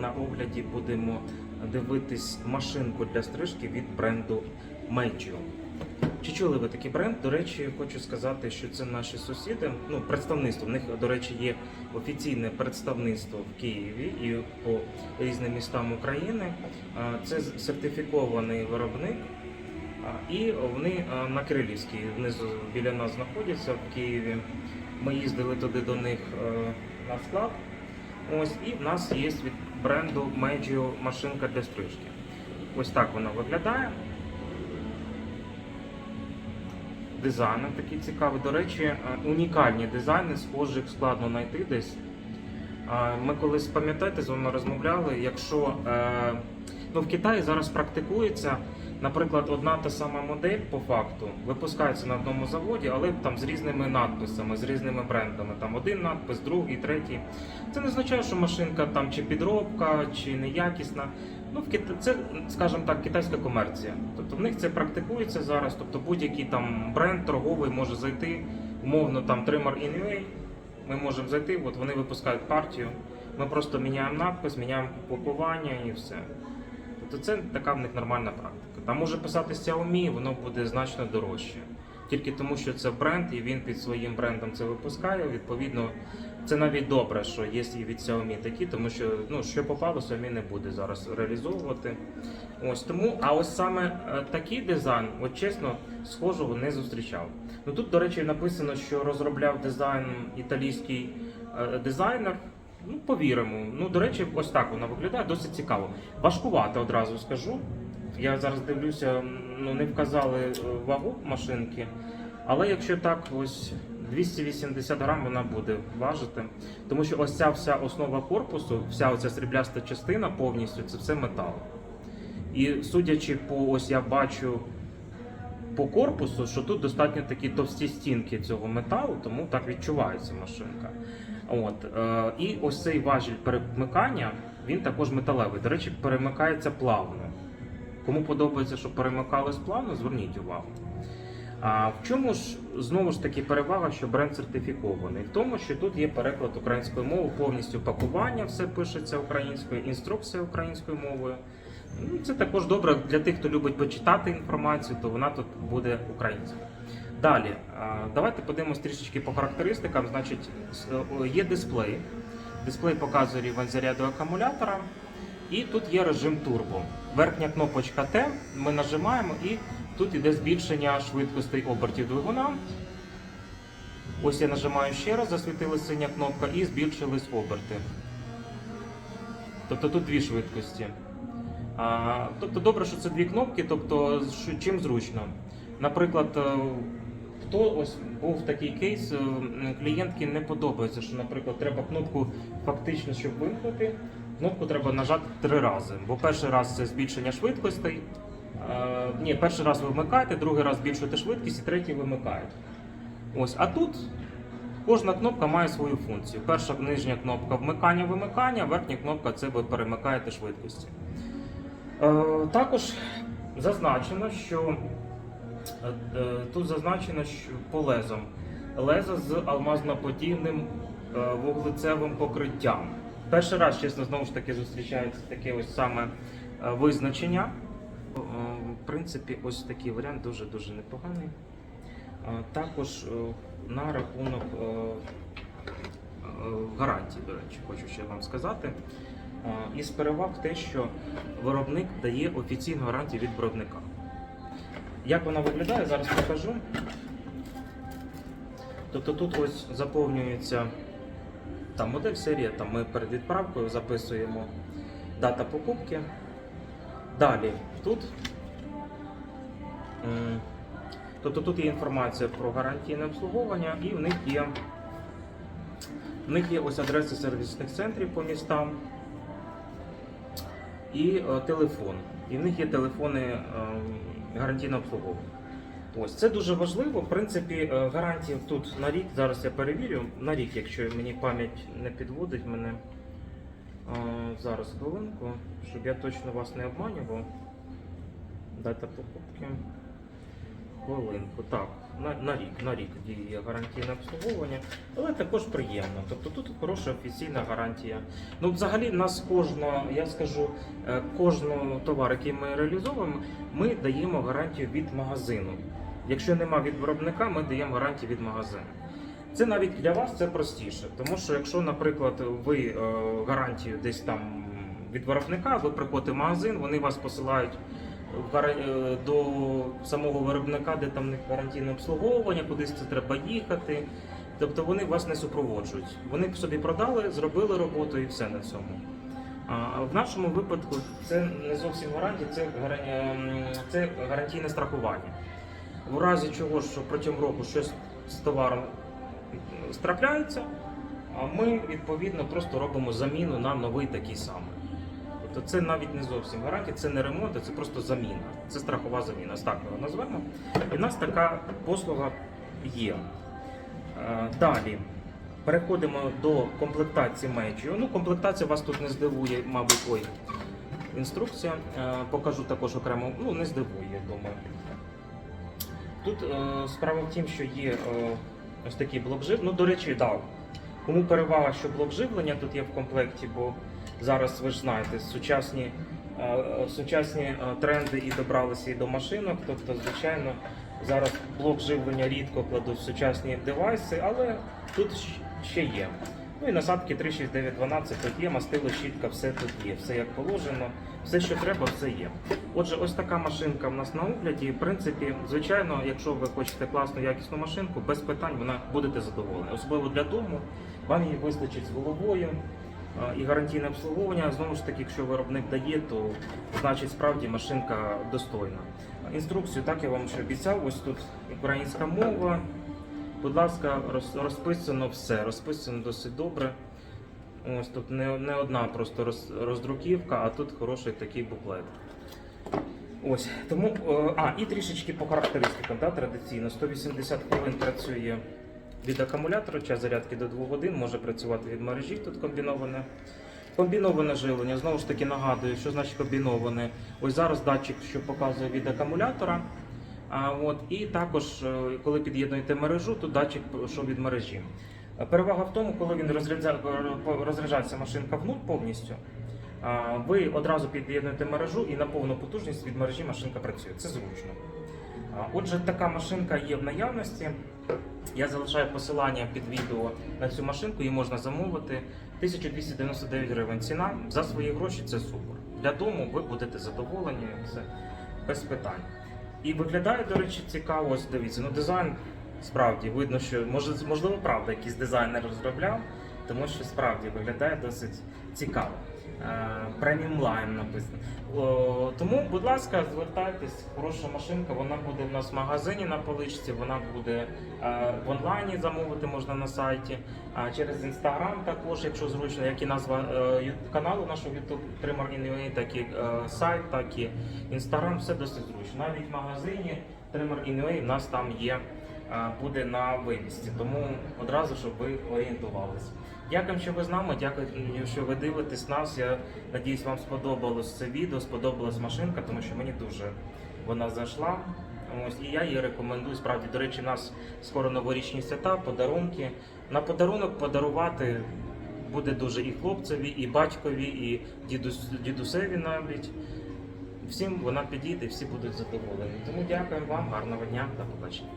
на огляді будемо дивитись машинку для стрижки від бренду Meggio. Чи чули ви такий бренд? До речі, хочу сказати, що це наші сусіди. Ну, представництво. В них, до речі, є офіційне представництво в Києві і по різним містам України. Це сертифікований виробник. І вони на Кирилівській внизу біля нас знаходяться в Києві. Ми їздили туди до них е, на склад. Ось і в нас є бренду Medio машинка для стрижки. Ось так вона виглядає. Дизайн такий цікавий. До речі, е, унікальні дизайни, схожих складно знайти десь. Ми колись пам'ятаєте, з вами розмовляли, якщо е, ну, в Китаї зараз практикується, наприклад, одна та сама модель по факту випускається на одному заводі, але там з різними надписами, з різними брендами. Там один надпис, другий, третій. Це не означає, що машинка там чи підробка, чи неякісна. Ну, в Кита... це, скажімо так, китайська комерція. Тобто в них це практикується зараз. Тобто будь-який там бренд торговий може зайти, умовно там Trimmer Anyway, ми можемо зайти, от вони випускають партію. Ми просто міняємо надпис, міняємо пакування і все. Тобто це така в них нормальна практика. Там може писати Xiaomi, воно буде значно дорожче. Тільки тому, що це бренд, і він під своїм брендом це випускає. Відповідно, це навіть добре, що є і від Xiaomi такі, тому що ну, що попало, Xiaomi не буде зараз реалізовувати. Ось тому, а ось саме е, такий дизайн, от чесно, схожого не зустрічав. Ну тут, до речі, написано, що розробляв дизайн італійський е, дизайнер. Ну, повіримо. Ну, до речі, ось так вона виглядає, досить цікаво. Важкувато одразу скажу. Я зараз дивлюся, ну не вказали е, вагу машинки, але якщо так, ось 280 грам вона буде важити. Тому що ось ця вся основа корпусу, вся оця срібляста частина повністю це все метал. І судячи по ось я бачу по корпусу, що тут достатньо такі товсті стінки цього металу, тому так відчувається машинка. От, е, і ось цей важіль перемикання, він також металевий. До речі, перемикається плавно. Кому подобається, щоб перемикалось плавно, зверніть увагу. А в чому ж знову ж таки перевага, що бренд сертифікований? В тому, що тут є переклад українською мовою, повністю пакування, все пишеться українською, інструкція українською мовою. Ну, Це також добре для тих, хто любить почитати інформацію, то вона тут буде українською. Далі, давайте подивимось трішечки по характеристикам. Значить, є дисплей. Дисплей показує рівень заряду акумулятора. І тут є режим турбо. Верхня кнопочка Т, ми нажимаємо і тут іде збільшення швидкостей обертів двигуна. Ось я нажимаю ще раз, засвітилася синя кнопка і збільшились оберти. Тобто тут дві швидкості. А, тобто добре, що це дві кнопки, тобто що- чим зручно. Наприклад, е, хто ось був такий кейс, е, клієнтки не подобається, що, наприклад, треба кнопку фактично, щоб вимкнути, кнопку треба нажати три рази. Бо перший раз це збільшення швидкостей. Е, ні, перший раз ви вмикаєте, другий раз збільшуєте швидкість і третій вимикаєте. Ось, а тут кожна кнопка має свою функцію. Перша нижня кнопка вмикання вимикання, верхня кнопка це ви перемикаєте швидкості. Е, Також зазначено, що е, тут зазначено, що по лезам леза з алмазно-подібним е, вуглецевим покриттям. Перший раз, чесно, знову ж таки зустрічається таке ось саме е, визначення. Е, В принципі, ось такий варіант дуже дуже непоганий. Е, Також на рахунок гарантії, до речі, хочу ще вам сказати. Із переваг те, що виробник дає офіційну гарантію від виробника. Як вона виглядає, зараз покажу. Тобто тут ось заповнюється там модель серія, там ми перед відправкою записуємо дата покупки. Далі тут. Тобто тут є інформація про гарантійне обслуговування і в них є, в них є ось адреси сервісних центрів по містам і е, телефон. І в них є телефони е, гарантійного обслуговування. Ось це дуже важливо. В принципі, гарантії гарантія тут на рік. Зараз я перевірю. На рік, якщо мені пам'ять не підводить мене. Е, Зараз хвилинку, щоб я точно вас не обманював. Дата покупки. Хвилинку, так, на, на рік, на рік діє гарантійне обслуговування, але також приємно. Тобто тут хороша офіційна гарантія. Ну, взагалі, нас кожного, я скажу, е, кожного товару, який ми реалізовуємо, ми даємо гарантію від магазину. Якщо нема від виробника, ми даємо гарантію від магазину. Це навіть для вас це простіше, тому що якщо, наприклад, ви е, гарантію десь там від виробника, ви приходите в магазин, вони вас посилають до самого виробника, де там них гарантійне обслуговування, кудись це треба їхати. Тобто вони вас не супроводжують. Вони б собі продали, зробили роботу і все на цьому. А в нашому випадку це не зовсім гарантія, це, ем, це гарантійне страхування. В разі чого, що протягом року щось з товаром страпляється, а ми відповідно просто робимо заміну на новий такий самий. Тобто це навіть не зовсім гарантія, це не ремонт, це просто заміна. Це страхова заміна. Так ми його назвемо. І в нас така послуга є. Е, Далі. Переходимо до комплектації Меджіо. Ну, комплектація вас тут не здивує, мабуть, ой, інструкція. Е, Покажу також окремо, ну не здивує, я думаю. Тут е, справа в тім, що є ось такий блок живлення. Ну, до речі, дав. Кому перевага, що блок живлення тут є в комплекті, бо зараз ви ж знаєте, сучасні, е, сучасні е, тренди і добралися і до машинок. Тобто, звичайно, зараз блок живлення рідко кладуть в сучасні девайси, але тут ще є. Ну і насадки 36912 тут є, мастило, щітка, все тут є, все як положено, все, що треба, все є. Отже, ось така машинка в нас на огляді. В принципі, звичайно, якщо ви хочете класну якісну машинку, без питань вона будете задоволені. Особливо для дому, вам її вистачить з головою. І гарантійне обслуговування, знову ж таки, якщо виробник дає, то значить справді машинка достойна. Інструкцію, так я вам ще обіцяв, ось тут українська мова. Будь ласка, розписано все, розписано досить добре. Ось тут не, не одна просто роз, роздруківка, а тут хороший такий буклет. Ось тому, е, а і трішечки по характеристикам. Да, традиційно 180 хвилин працює від акумулятора, час зарядки до 2 годин, може працювати від мережі, тут комбіноване. Комбіноване живлення, знову ж таки нагадую, що значить комбіноване. Ось зараз датчик, що показує від акумулятора. А, от, і також, е, коли під'єднуєте мережу, то датчик що від мережі. Перевага в тому, коли він розряджається машинка в повністю, ви одразу під'єднуєте мережу і на повну потужність від мережі машинка працює. Це зручно. Отже, така машинка є в наявності. Я залишаю посилання під відео на цю машинку, її можна замовити. 1299 гривень ціна. За свої гроші це супер. Для дому ви будете задоволені, це без питань. І виглядає, до речі, цікаво. Ось дивіться, ну дизайн справді видно, що можливо, правда, якийсь дизайнер розробляв, тому що справді виглядає досить цікаво. Преміум лайн написано. О, тому, будь ласка, звертайтесь, хороша машинка. Вона буде в нас в магазині на поличці, вона буде е, в онлайні замовити можна на сайті, а через інстаграм також, якщо зручно, як і назва е, каналу нашого YouTube Trimmer in так і е, сайт, так і інстаграм, все досить зручно. Навіть в магазині Trimmer in в нас там є, е, буде на вивісці, тому одразу, щоб ви орієнтувалися. Дякую, що ви з нами. Дякую, що ви дивитесь нас. Я надіюсь, вам сподобалось це відео, сподобалась машинка, тому що мені дуже вона зайшла. Ось і я її рекомендую. Справді, до речі, у нас скоро новорічні свята, подарунки. На подарунок подарувати буде дуже і хлопцеві, і батькові, і дідусь, дідусеві навіть. Всім вона підійде, всі будуть задоволені. Тому дякую вам, гарного дня, до побачення.